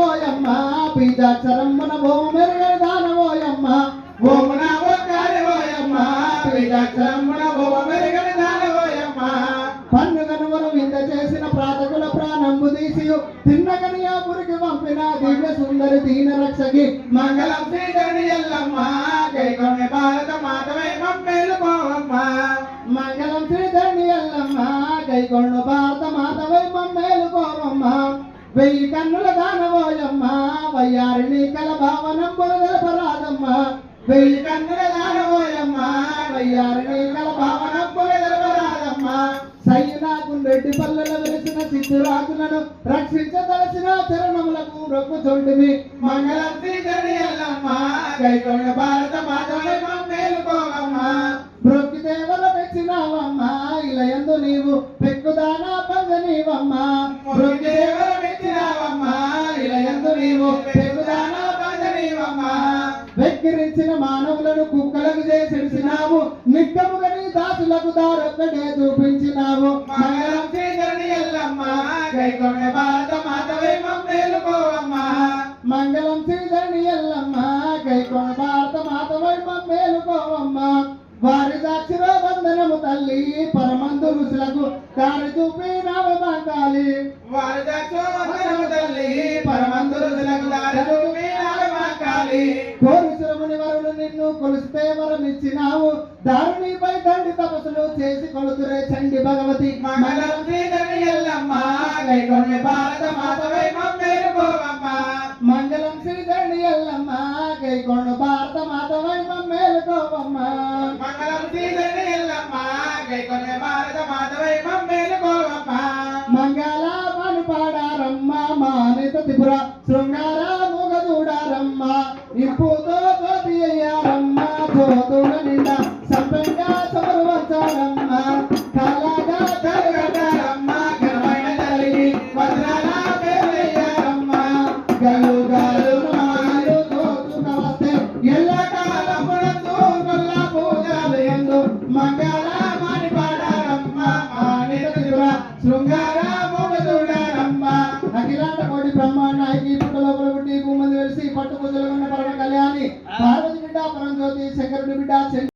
ఓయమ్మ బీజాక్షరమ్మన ఓము మెరుగని దానవోయమ్మ ఓమున ఓకారి ఓయమ్మ బీజాక్షరమున ఓమ మెరుగని దానవోయమ్మ పన్నుగనువను వింద చేసిన ప్రాతకుల ప్రాణంబు తీసి తిన్నగనియా పురికి పంపిన దివ్య సుందరి దీన రక్షకి మంగళం శ్రీధరణి ఎల్లమ్మ. గైకొండ భారత మాతవై మమ్మేలుకోవమ్మ మంగళం శ్రీధరణి ఎల్లమ్మ. గైకొండ వెయ్యి కన్నుల దానవోయమ్మ వయ్యారిని కల భావనంబుల తెలపరాదమ్మ వెయ్యి కన్నుల దానవోయమ్మ వయ్యారిని కల భావనంబుల తెలపరాదమ్మ రెడ్డి పల్లెల వెలిసిన సిద్ధురాజులను రక్షించదలసిన చరణములకు రొక్కు చోటుమి మంగళం శ్రీధరణి ఎల్లమ్మ గైకొండ భారత మాతవై మేలుకోవమ్మ. బ్రొక్కి దేవర ఇలా ఇలయందు నీవు పెక్కుదానా పొందనీవమ్మ బ్రొక్కి వెక్కిరించిన మానవులను కుక్కలకు చేసినావు నిక్కముగా నీ దాసులకు దారొక్కడే చూపించినావు. మంగళం శ్రీధరణి ఎల్లమ్మ. గైకొండ భారత భారత మాతవై మేలుకోవమ్మ వారి దాక్షిర వందనము తల్లి పరమందు ఋషులకు దారి చూపి నవమాకాలి వారి దక్షోత్తరము తల్లి పరమందురులకు దారి చూపి వరులు నిన్ను కొలిస్తే వరమిచ్చినావు దారునిపై దండి తపస్సులు చేసి కొలుతురే చండి భగవతి మంగళం శ్రీధరణి ఎల్లమ్మ గైకొండ భారత మాతవై మమ్మేలుకోవమ్మ మంగళం శ్రీధరణి ఎల్లమ్మ కైకొండ భారత మాతవై మేలుకోవమ్మ మంగళం శ్రీధరణి ఎల్లమ్మ గైకొండ భారత మాతవై మమ్మేలుకోవమ్మ మంగళ పాడారమ్మ మానిత త్రిపుర శృంగార మూగదూడారమ్మ. ఇప్పుతో అఖిలాండ కోటి బ్రహ్మాండ ఐకి పుట్ట లోపల పుట్టి భూమంది వెలిసి పట్టు పూజలు ఉన్న పరమ కళ్యాణి. పార్వతి బిడ్డ పరం జ్యోతి శంకరుడి బిడ్డ